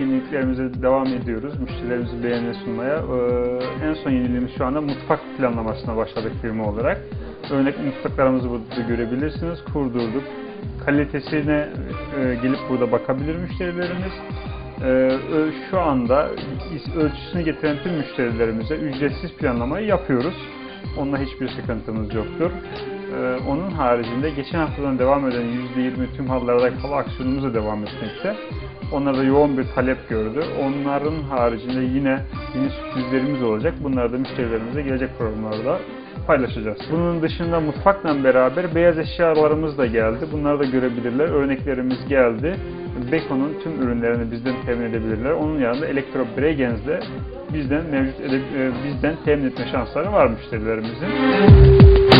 yeniliklerimize devam ediyoruz. Müşterilerimizi beğenine sunmaya. Ee, en son yeniliğimiz şu anda mutfak planlamasına başladık firma olarak. Örnek mutfaklarımızı burada görebilirsiniz. Kurdurduk. Kalitesine e, gelip burada bakabilir müşterilerimiz. Ee, şu anda ölçüsünü getiren tüm müşterilerimize ücretsiz planlamayı yapıyoruz. Onunla hiçbir sıkıntımız yoktur. Ee, onun haricinde geçen haftadan devam eden %20 tüm halılardaki halı aksiyonumuz da devam etmekte. Onlar da yoğun bir talep gördü. Onların haricinde yine yeni sürprizlerimiz olacak. Bunları da müşterilerimize gelecek programlarda paylaşacağız. Bunun dışında mutfakla beraber beyaz eşyalarımız da geldi. Bunları da görebilirler. Örneklerimiz geldi. Beko'nun tüm ürünlerini bizden temin edebilirler. Onun yanında Elektro Bregenz'de bizden mevcut e, bizden temin etme şansları var müşterilerimizin.